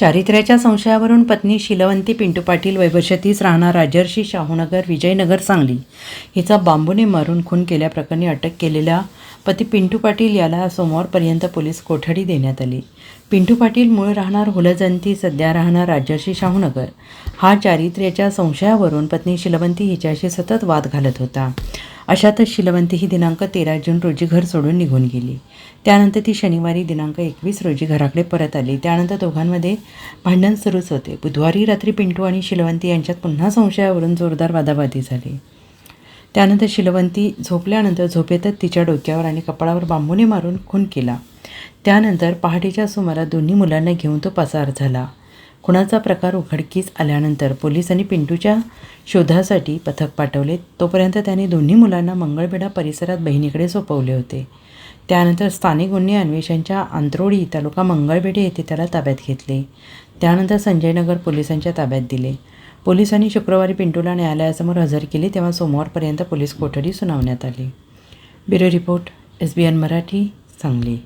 चारित्र्याच्या संशयावरून पत्नी शिलवंती पिंटू पाटील वैभशतीस राहणार राजर्षी शाहूनगर विजयनगर सांगली. हिचा बांबूने मारून खून केल्याप्रकरणी अटक केलेल्या पती पिंटू पाटील याला सोमवारपर्यंत पोलीस कोठडी देण्यात आली. पिंटू पाटील मूळ राहणार हुलजंती सध्या राहणार राजर्षी शाहूनगर. हा चारित्र्याच्या संशयावरून पत्नी शिलवंती हिच्याशी सतत वाद घालत होता. अशातच शिलवंती ही दिनांक तेरा जून रोजी घर सोडून निघून गेली. त्यानंतर ती शनिवारी दिनांक एकवीस रोजी घराकडे परत आली. त्यानंतर दोघांमध्ये भांडण सुरूच होते. बुधवारी रात्री पिंटू आणि शिलवंती यांच्यात पुन्हा संशयावरून जोरदार वादावादी झाली. त्यानंतर शिलवंती झोपल्यानंतर झोपेतच तिच्या डोक्यावर आणि कपाळावर बांबूने मारून खून केला. त्यानंतर पहाटेच्या सुमारास दोन्ही मुलांना घेऊन तो पसार झाला. खुणाचा प्रकार उघडकीस आल्यानंतर पोलिसांनी पिंटूच्या शोधासाठी पथक पाठवले. तोपर्यंत त्याने दोन्ही मुलांना मंगळबेढा परिसरात बहिणीकडे सोपवले होते. त्यानंतर स्थानिक गुन्हे अन्वेषणच्या आंत्रोडी तालुका मंगळबेढे येथे त्याला ताब्यात घेतले. त्यानंतर संजयनगर पोलिसांच्या ताब्यात दिले. पोलिसांनी शुक्रवारी पिंटूला न्यायालयासमोर हजर केले तेव्हा सोमवारपर्यंत पोलीस कोठडी सुनावण्यात आली. Bureau report S B N Marathi Sangli.